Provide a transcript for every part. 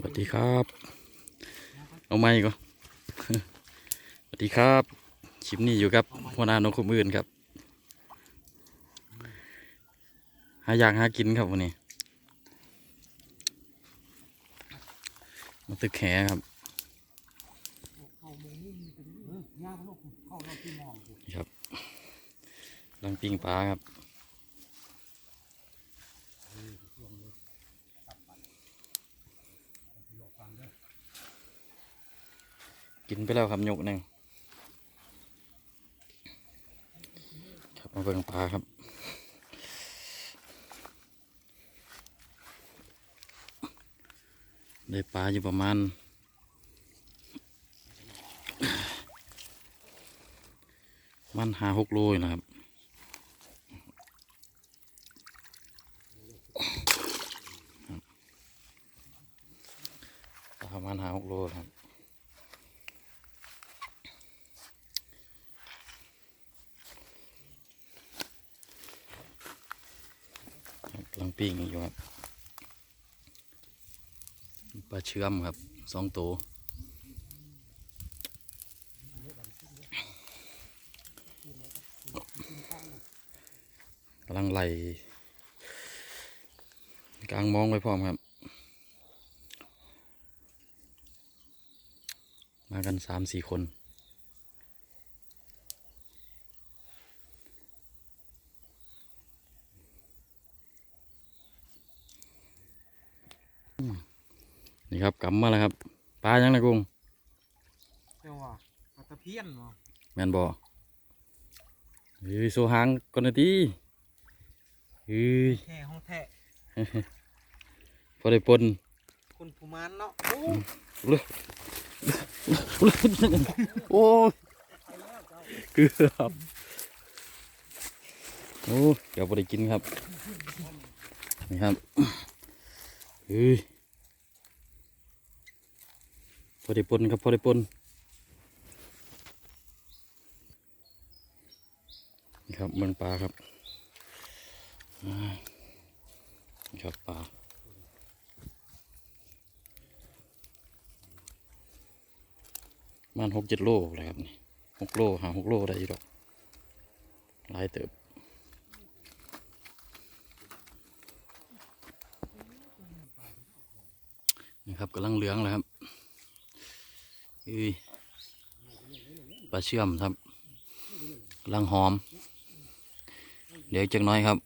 สวัสดีครับ เอาไม้ก็สวัสดีครับคลิปนี้อยู่กับหัวหน้านกขมือนครับ หาอยากหากินครับวันนี้ มาตึกแขครับครับลังปิงปลาครับ กินไปแล้วครับยกหนึ่งครับมาเบิ่งปลาครับได้ปลาอยู่ประมาณมันหาหกโลยนะครับประมาณหาหกโลครับ กำลั งปิ้งอยู่ครับปลาเชื่อมครับสองตัวกำลังไล่กลางมองไว้พร้อมครับ มากันสามสี่คน นี่ครับกลับมาแล้วครับปลายังนะกุ้งเจ้าว่าปลาตะเพียนบ่แมนบอเฮ้ยโซหางก่อนนะทีเฮ้ยแท้ห้องแท้พอได้ปนคนผู้มานเนาะโอ้โอ้ยเกือบโอ้ยเดี๋ยวพอได้กินครับนี่ครับเฮ้ยพ อได้ปนครับพอได้ปนนะครับเมืองปลาครับอ่านี่ครับปลามันหกเจ็ดโลเลยครับนี่หกโลหาหกโลได้อยู่ดอกหลายเติบนี่ครับกำลังเหลืองเลยครับ อุ้ยปลาเชื่อมครับลังหอม เดี๋ยวจักน้อยครับ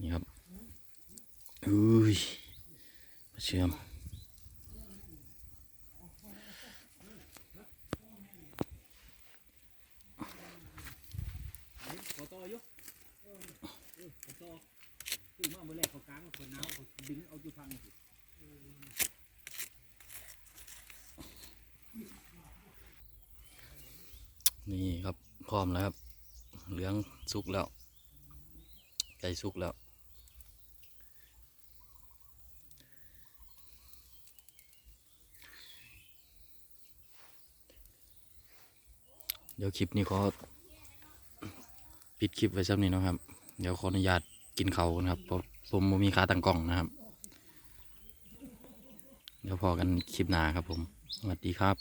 นี่ครับอุ้ยปลาเชื่อมขอต่ออยู่เออขอต่อคือมาเมื่อแรกเขากลางคนน้ำเขาดึงเอาอยู่พังสิ นี่ครับพร้อมแล้วครับ เหลืองสุกแล้วไก่สุกแล้ว เดี๋ยวคลิปนี้ขอปิดคลิปไว้สักนิดนะครับ เดี๋ยวขออนุญาตกินเขาวกันครับเพราะผมมีขาตั้งกล้องนะครับ เดี๋ยวพอกันคลิปหน้าครับผม สวัสดีครับ